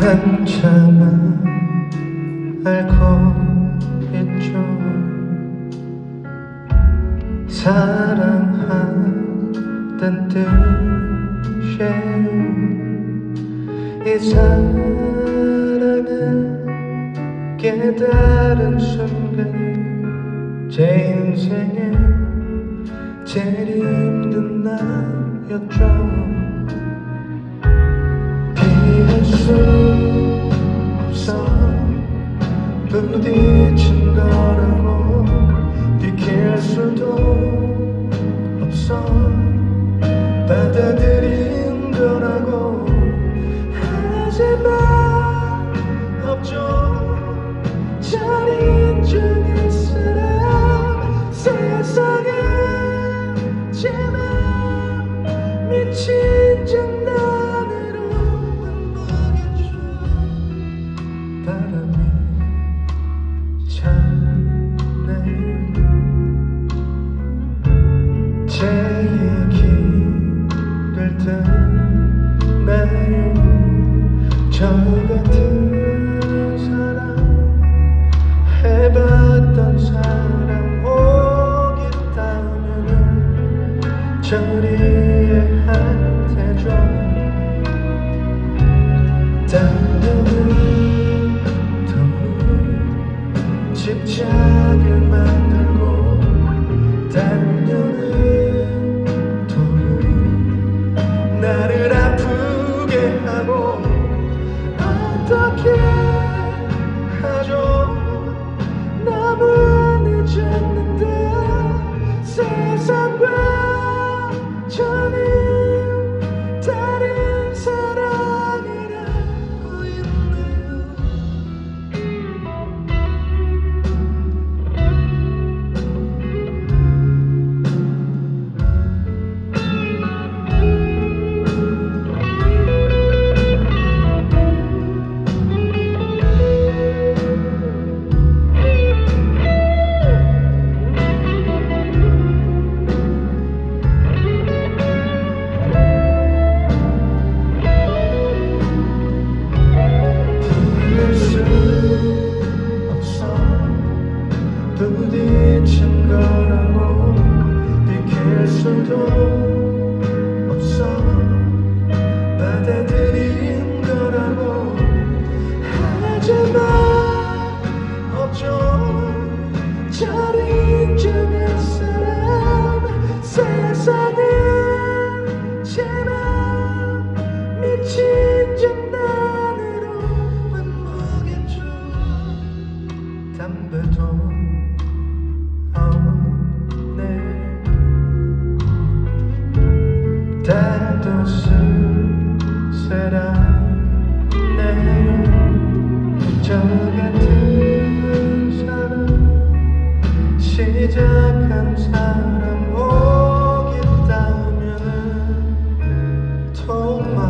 한참은 알고 있죠. 사랑한단 뜻이에요 이 사랑을 깨달은 순간이 제 인생에 제일 힘든 날이었죠 부딪힌 거라고 비킬 수도 없어. 받아들인 거라고 하지만 없죠. 잘 인정할 사람 세상에 제만 미친 저 같은 사람 해봤던 사람 오겠다면은 저리 한테죠 당연히 더 집착을 만들고 당 부딪힌 거라고 비킬 수도 없어. 받아들인 거라고 하지만 없죠 잘 인정할 사람 세상에 제만 미친 장난으로 반복했죠? 담배도 때도 쓸쓸한 저 같은 사람 시작한 사람 꼭 있다면은 정말